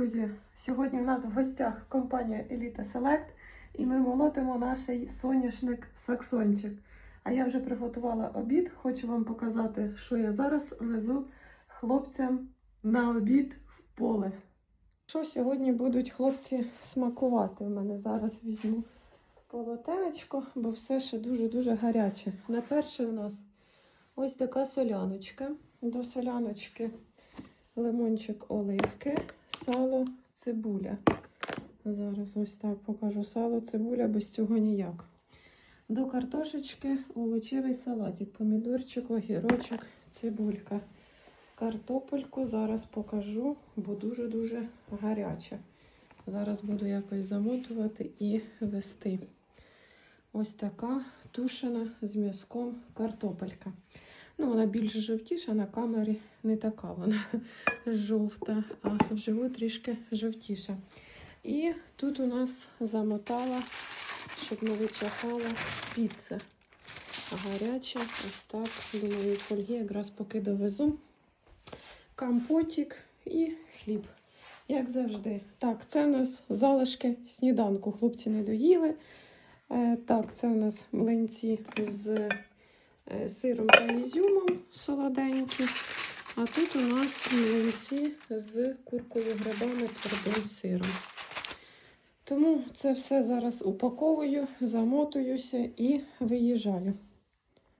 друзі! Сьогодні в нас в гостях компанія Еліта Селект і ми молотимо наш соняшник Саксончик. А я вже приготувала обід. Хочу вам показати, що я зараз везу хлопцям на обід в поле. Що сьогодні будуть хлопці смакувати? У мене зараз візьму полотенечко, бо все ще дуже-дуже гаряче. На перше у нас ось така соляночка. До соляночки лимончик оливки, сало, цибуля. Зараз ось так покажу сало, цибуля, без цього ніяк. До картошечки овочевий салатик, помідорчик, огірочок, цибулька. Картопельку зараз покажу, бо дуже-дуже гаряча. Зараз буду якось замотувати і вести. Ось така тушена з м'язком картопелька. Ну, вона більш жовтіша, на камері не така вона жовта, а вживу трішки жовтіша. І тут у нас замотала, щоб не вичахала піца. Гаряча, ось так. Думаю, фольги якраз поки довезу. Компотик і хліб. Як завжди. Так, це у нас залишки сніданку. Хлопці не доїли. Е, так, це у нас млинці з сиром та ізюмом солоденькі. А тут у нас млинці з куркою грибами твердим сиром. Тому це все зараз упаковую, замотуюся і виїжджаю.